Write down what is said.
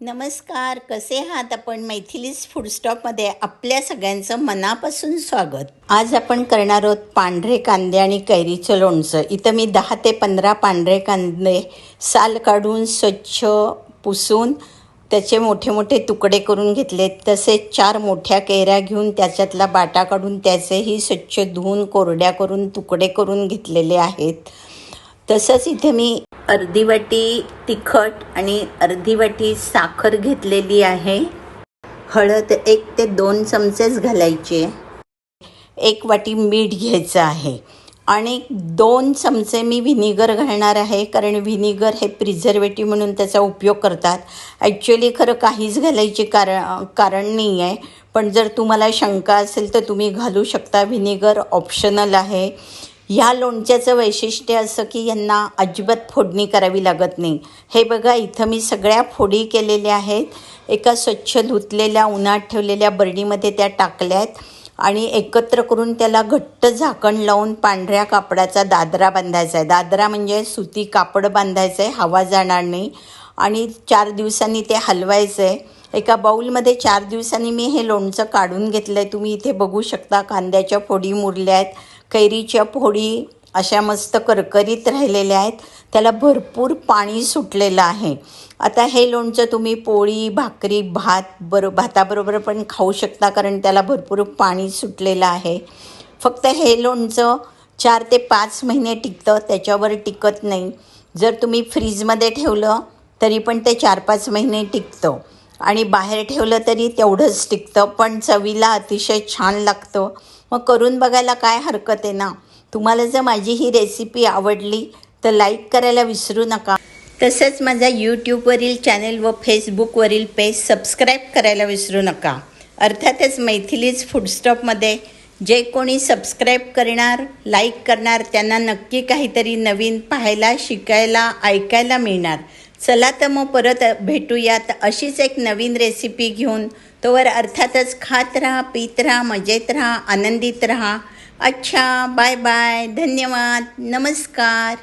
नमस्कार कसे आहात आपण? मैथिलीज फूडस्टॉपमध्ये आपल्या सगळ्यांचं मनापासून स्वागत. आज आपण करणार आहोत पांढरे कांदे आणि कैरीचं लोणचं. इथं मी दहा ते पंधरा पांढरे कांदे साल काढून स्वच्छ पुसून त्याचे मोठे मोठे तुकडे करून घेतले तसेच चार मोठ्या कैऱ्या घेऊन त्याच्यातला बाटा काढून त्याचेही स्वच्छ धुवून कोरड्या करून तुकडे करून घेतलेले आहेत. तसंच इथे मी अर्धी वाटी तिखट आणि अर्धी वाटी साखर घेतलेली आहे. हळद एक ते दोन चमचेच घालायचे. एक वाटी मीठ घ्यायचं आहे. आणि दोन चमचे मी व्हिनिगर घालणार आहे कारण व्हिनिगर हे प्रिझर्वेटिव्ह म्हणून त्याचा उपयोग करतात. ॲक्च्युली खरं काहीच घालायची कारण कारण नाही आहे पण जर तुम्हाला शंका असेल तर तुम्ही घालू शकता. व्हिनिगर ऑप्शनल आहे. ह्या लोणच्याचं वैशिष्ट्य असं की यांना अजिबात फोडणी करावी लागत नाही. हे बघा इथं मी सगळ्या फोडी केलेल्या आहेत. एका स्वच्छ धुतलेल्या उन्हात ठेवलेल्या बर्डीमध्ये त्या टाकल्या आहेत आणि एकत्र करून त्याला घट्ट झाकण लावून पांढऱ्या कापडाचा दादरा बांधायचा आहे. दादरा म्हणजे सुती कापड बांधायचं आहे हवा जाणार नाही. आणि चार दिवसांनी ते हलवायचं आहे. एका बाऊलमध्ये चार दिवसांनी मी हे लोणचं काढून घेतलं आहे तुम्ही इथे बघू शकता कांद्याच्या फोडी मुरल्या आहेत. कैरीच्या फोडी अशा मस्त करकरीत राहिलेल्या आहेत. त्याला भरपूर पाणी सुटलेलं आहे. आता हे लोणचं तुम्ही पोळी भाकरी भात बरो भाताबरोबर पण खाऊ शकता कारण त्याला भरपूर पाणी सुटलेलं आहे. फक्त हे लोणचं चार ते पाच महिने टिकतं त्याच्यावर टिकत नाही. जर तुम्ही फ्रीजमध्ये ठेवलं तरी पण ते चार पाच महिने टिकतं. आणि बाहेर ठेवलं तरी तेवढंच टिकतं. पण चवीला अतिशय छान लागतं. मग करून बघायला काय हरकत आहे ना? तुम्हाला जर माझी ही रेसिपी आवडली तर लाईक करायला विसरू नका. तसंच माझा यूट्यूबवरील चॅनेल व फेसबुकवरील पेज सबस्क्राईब करायला विसरू नका. अर्थातच मैथिलीज फूडस्टॉपमध्ये जे कोणी सबस्क्राईब करणार लाईक करणार त्यांना नक्की काहीतरी नवीन पाहायला शिकायला ऐकायला मिळणार. चला तर मग परत भेटूयात अशीच एक नवीन रेसिपी घेऊन. तोवर अर्थातच खात राहा पीत राहा मजेत राहा आनंदित राहा. अच्छा बाय बाय धन्यवाद. नमस्कार.